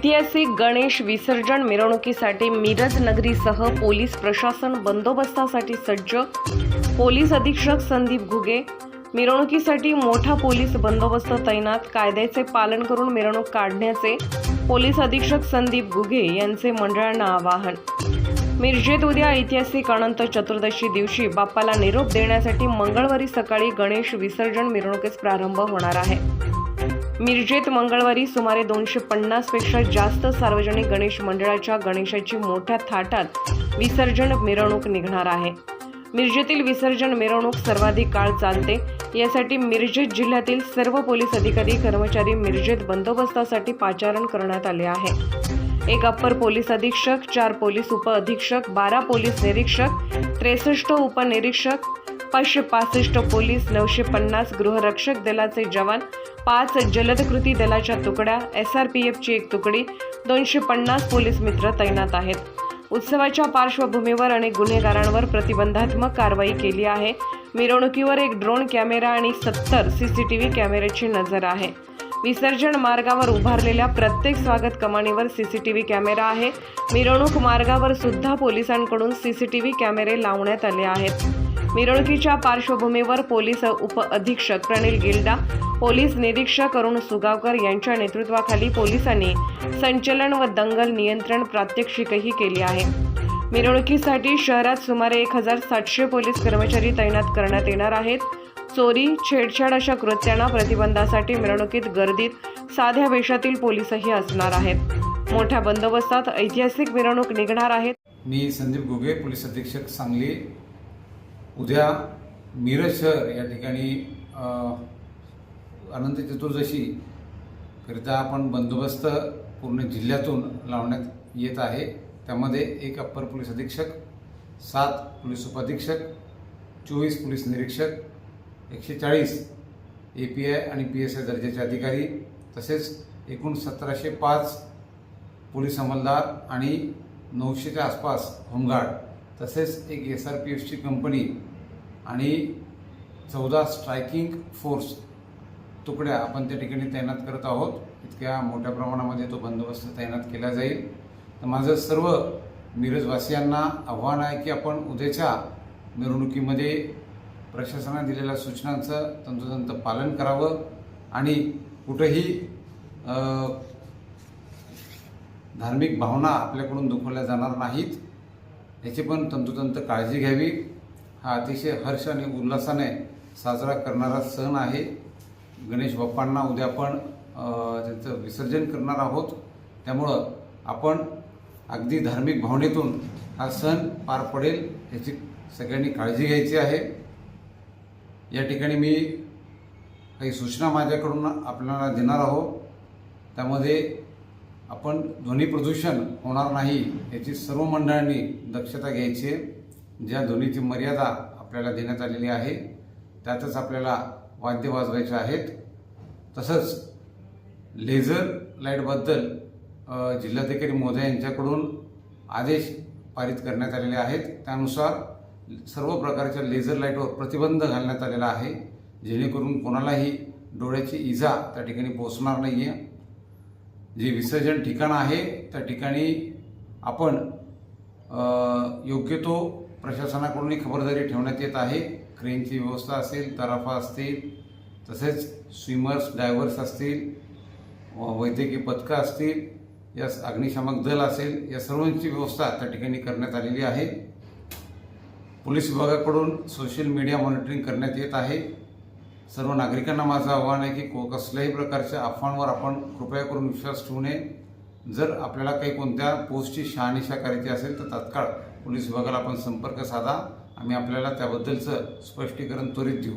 ऐतिहासिक गणेश विसर्जन मिरवणुकीसाठी मिरज नगरीसह पोलीस प्रशासन बंदोबस्तासाठी सज्ज. पोलीस अधीक्षक संदीप घुगे. मिरवणुकीसाठी मोठा पोलीस बंदोबस्त तैनात. कायद्याचे पालन करून मिरवणूक काढण्याचे. पोलीस अधीक्षक संदीप घुगे यांचे मंडळांना आवाहन. मिरजेत उद्या ऐतिहासिक अनंत चतुर्दशी दिवशी बाप्पाला निरोप देण्यासाठी मंगळवारी सकाळी गणेश विसर्जन मिरवणुकीस प्रारंभ होणार आहे. मिरजेत मंगळवारी सुमारे दोनशे पन्नासपेक्षा जास्त सार्वजनिक गणेश मंडळाच्या गणेशाची मोठ्या थाटात विसर्जन मिरवणूक निघणार आहे. मिरजेतील विसर्जन मिरवणूक सर्वाधिक काळ चालते. यासाठी मिरजेत जिल्ह्यातील सर्व पोलीस अधिकारी कर्मचारी मिरजेत बंदोबस्तासाठी पाचारण करण्यात आले आहे. एक अप्पर पोलीस अधीक्षक चार पोलीस उप अधीक्षक बारा पोलीस निरीक्षक त्रेसष्ट उपनिरीक्षक पाचशे पासष्ट पोलीस नऊशे पन्नास गृहरक्षक दलाचे जवान पाच जलद कृती दलाच्या तुकड्या एस आर पी एफची एक तुकडी दोनशे पन्नास पोलीस मित्र तैनात आहेत. उत्सवाच्या पार्श्वभूमीवर अनेक गुन्हेगारांवर प्रतिबंधात्मक कारवाई केली आहे. मिरवणुकीवर एक ड्रोन कॅमेरा आणि सत्तर सीसीटीव्ही कॅमेऱ्याची नजर आहे. विसर्जन मार्गावर उभारलेल्या प्रत्येक स्वागत कमानीवर सीसीटीव्ही कॅमेरा आहे. मिरवणूक मार्गावर सुद्धा पोलिसांकडून सीसीटीव्ही कॅमेरे लावण्यात आले आहेत. मिरवणुकीच्या पार्श्वभूमीवर पोलीस उप अधीक्षक प्रणिल गिल्डा पोलीस निरीक्षक अरुण सुगावकर यांच्या नेतृत्वाखाली पोलिसांनी संचलन व दंगल नियंत्रण प्रात्यक्षिकही केली आहे. मिरवणुकीसाठी शहरात सुमारे एक हजार सातशे पोलीस कर्मचारी तैनात करण्यात येणार आहेत. चोरी छेडछाड अशा कृत्यांना प्रतिबंधासाठी मिरवणुकीत गर्दीत साध्या वेशातील पोलीसही असणार आहेत. मोठ्या बंदोबस्तात ऐतिहासिक मिरवणूक निघणार आहेत. मी संदीप घुगे पोलीस अधीक्षक सांगली. उद्या मिरज शहर या ठिकाणी अनंत चतुर्दशी करिता आपण बंदोबस्त पूर्ण जिल्ह्यातून लावण्यात येत आहे. त्यामध्ये एक अप्पर पोलीस अधीक्षक सात पोलीस उपाधीक्षक चोवीस पोलीस निरीक्षक एकशे चाळीस ए पी आय आणि पी एस आय दर्जाचे अधिकारी तसेच एकूण सतराशे पाच पोलीस अंमलदार आणि नऊशेच्या आसपास होमगार्ड तसेच एक एस आर पी एफची कंपनी आणि चौदा स्ट्रायकिंग फोर्स तुकड्या आपण त्या ठिकाणी तैनात करत आहोत. इतक्या मोठ्या प्रमाणामध्ये तो बंदोबस्त तैनात केला जाईल. तर माझं सर्व मिरजवासियांना आव्हान आहे की आपण उद्याच्या मिरवणुकीमध्ये प्रशासनाने दिलेल्या सूचनांचं तंतोतंत पालन करावं आणि कुठंही धार्मिक भावना आपल्याकडून दुखवल्या जाणार नाहीत. याची पण तंतोतंत काळजी घ्यावी. हा अतिशय हर्ष आणि उल्हासाने साजरा करणारा सण आहे. गणेश बाप्पांना उद्या आपण त्यांचं विसर्जन करणार आहोत. त्यामुळं आपण अगदी धार्मिक भावनेतून हा सण पार पडेल याची सगळ्यांनी काळजी घ्यायची आहे. या ठिकाणी मी काही सूचना माझ्याकडून आपल्याला देणार आहोत त्यामध्ये आपण ध्वनी प्रदूषण होणार नाही याची सर्व मंडळांनी दक्षता घ्यायची आहे. ज्या ध्वनीची मर्यादा आपल्याला देण्यात आलेली आहे त्यातच आपल्याला वाद्य वाजवायचे आहेत. तसंच लेझर लाईटबद्दल जिल्हाधिकारी मोदे यांच्याकडून आदेश पारित करण्यात आलेले आहेत. त्यानुसार सर्व प्रकारच्या लेझर लाईटवर प्रतिबंध घालण्यात आलेला आहे. जेणेकरून कोणालाही डोळ्याची इजा त्या ठिकाणी पोचणार नाही आहे जे विसर्जन ठिकाण आहे त्या ठिकाणी आपण योग्य तो प्रशासनाकडूनही खबरदारी ठेवण्यात येत आहे. क्रेनची व्यवस्था असेल तराफा असतील तसेच स्विमर्स डायव्हर्स असतील वैद्यकीय पथकं असतील या अग्निशामक दल असेल या सर्वांची व्यवस्था त्या ठिकाणी करण्यात आलेली आहे. पोलीस विभागाकडून सोशल मीडिया मॉनिटरिंग करण्यात येत आहे. सर्व नागरिकांना माझं आव्हान आहे की को कसल्याही प्रकारच्या अफवांवर आपण कृपया करून विश्वास ठेवू नये. जर आपल्याला काही कोणत्या पोस्टची शहानिशा करायची असेल तर तात्काळ पोलीस विभागाला आपण संपर्क साधा. आम्ही आपल्याला त्याबद्दलचं स्पष्टीकरण त्वरित देऊ.